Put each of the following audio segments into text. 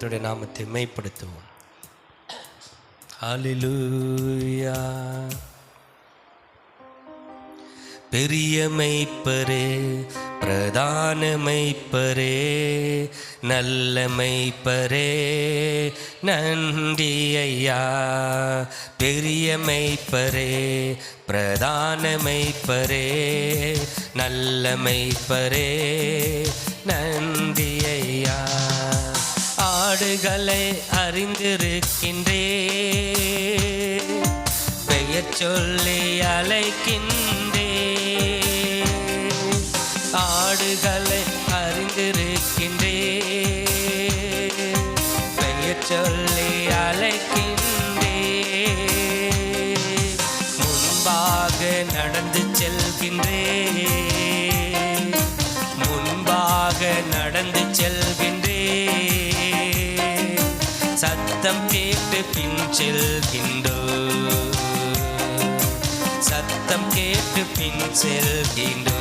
கத்துடைய நாமத்தை மெய்ப்படுத்துவோம் அலிலூயா பெரிய மெய்ப்பரே பிரதான மெய்ப்பரே நல்ல மெய்ப்பரே நன்றி ஐயா பெரிய மெய்ப்பரே பிரதான மெய்ப்பரே நல்ல மெய்ப்பரே ஆடுகளை அறிந்திருக்கின்றே பெயர் சொல்லி அழைக்கின்றே ஆடுகளை அறிந்திருக்கின்றே பெயர் சொல்லி அழைக்கின்றே முன்பாக நடந்து செல்கின்றே முன்பாக நடந்து செல் சத்தம் கேட்டு பின் செல்கின்றோ. சத்தம் கேட்டு பின் செல்கின்றோ.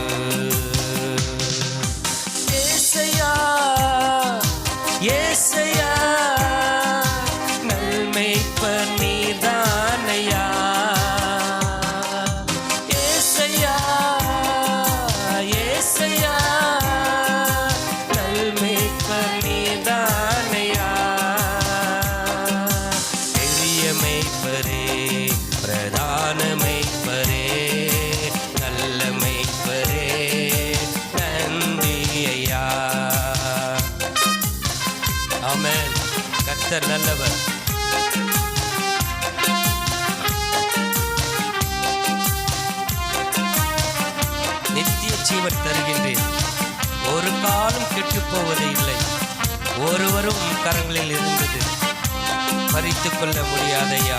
ஆமேன். கர்த்தர் நல்லவர். நித்திய ஜீவன் தருகின்றேன். ஒரு காலம் கெட்டுப் போவது இல்லை. ஒருவரும் கரங்களில் இருந்தது. பறித்து கொள்ள முடியாதையா?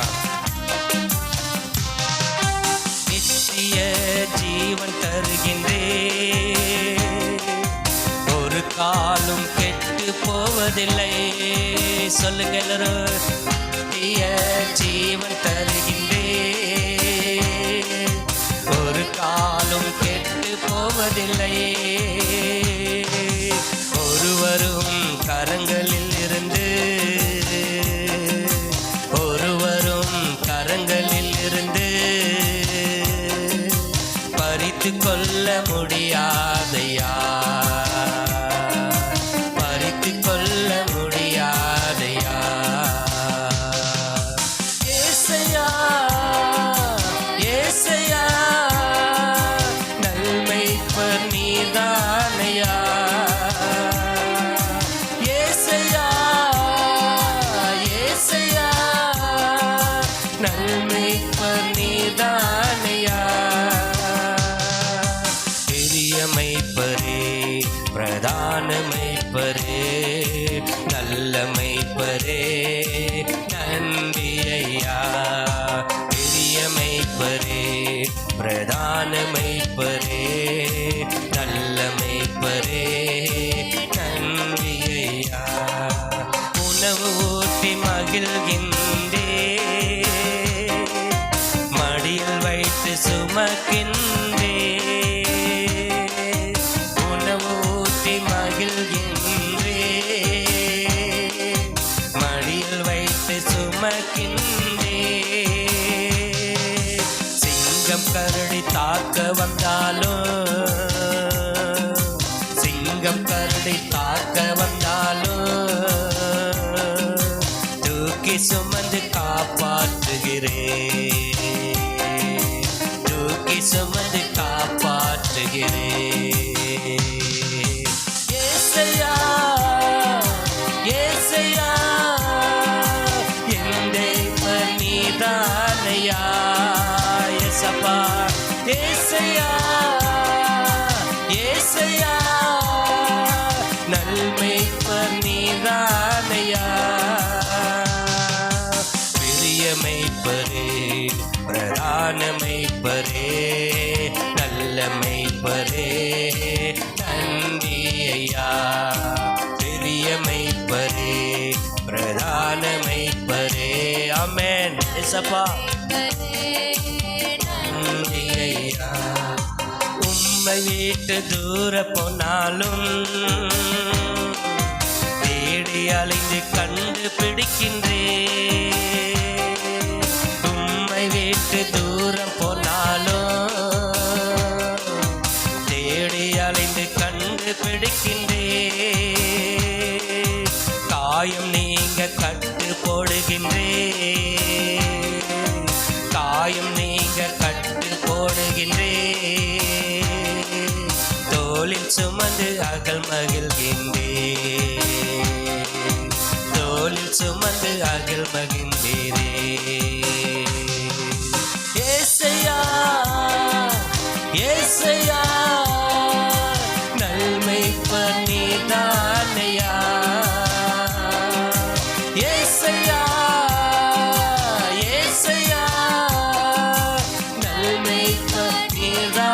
நித்திய ஜீவன் தருகின்றே போவதில்லை சொல்லுங்கள் தீய ஜீவன் தருகின்றே ஒரு காலும் கெட்டு போவதில்லை. ஒருவரும் கரங்களில் இருந்து ஒருவரும் கரங்களில் இருந்து பறித்து கொள்ள முடியாதையா? மெய்ப்பரே நன்றி ஐயா பெரிய மெய்ப்பரே பிரதான மெய்ப்பரே நல்ல மெய்ப்பரே நன்றி ஐயா உணவு சிங்கம் கரடி தாக்க வந்தாலும் தூக்கி சுமந்து காப்பாற்றுகிறேன். தூக்கி சுமந்து காப்பாற்றுகிறேன். ஏசையா ஏசையா என் நீதானையா? ஏசப்பா ஏசையா ஏசையா. நன்மை நீதானையா பெரியமைப்பரே பிரதானமைப்பரே நல்லமைப்பரே மெய்ப்பரே நல்ல மெய்ப்பரே நன்றி ஐயா பெரிய மெய்ப்பரே அமேன் எசப்பா நன்றி ஐயா உம்மை வீட்டு தூர போனாலும் அலைந்து கண்டு கண்டுபிடிக்கின்றே உம்மை விட்டு தூரம் போனாலும் தேடி அலைந்து கண்டு கண்டுபிடிக்கின்றே காயம் நீங்க கட்டு போடுகின்றே காயம் சுமந்து அகல் மகிழ்கின்றே தோளில் சுமந்து அகல் மகிழ்ந்தேரே ஏசையா ஏசையா நன்மை பண்ணிதானையா ஏசையா ஏசையா நன்மை பண்ணிதானையா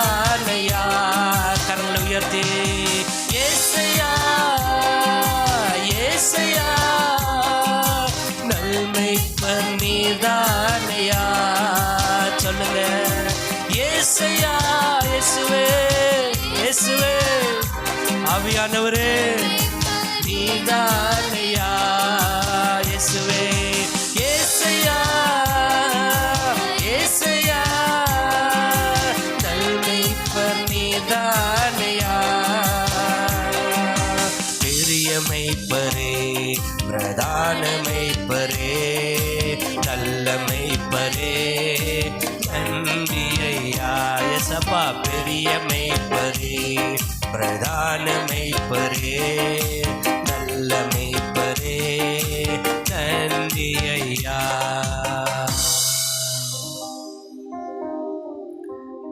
சொல்லுங்க. ஏசையா இயேசுவே இயேசுவே. ஆவியானவரே நீதானையா இயேசுவே. பிரதான மெய்ப்பரே நல்ல மெய்ப்பரே நன்றி ஐயா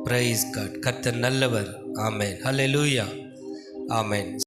பிரைஸ் காட் கர்த்தர் நல்லவர். ஆமேன் ஹலெலூயா ஆமேன்